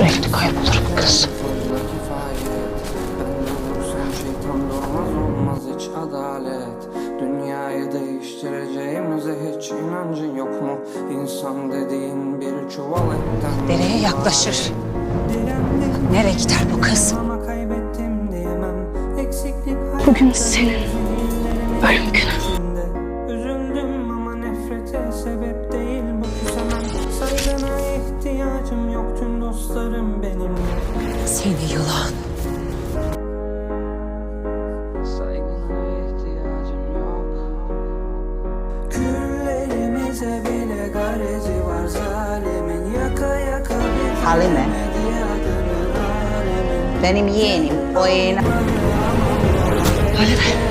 Sürekli kaybolur bu kız. Şeytan durmaz olmaz hiç adalet Dünyayı değiştireceğimize hiç inancın yok mu? İnsan dediğin bir çuval etten Nereye yaklaşır? Nereye gider bu kız? Bugün senin ölüm günü. içinde Üzüldüm ama nefrete sebep yaka bir Halime. Benim yeğenim o yeğenim. Halime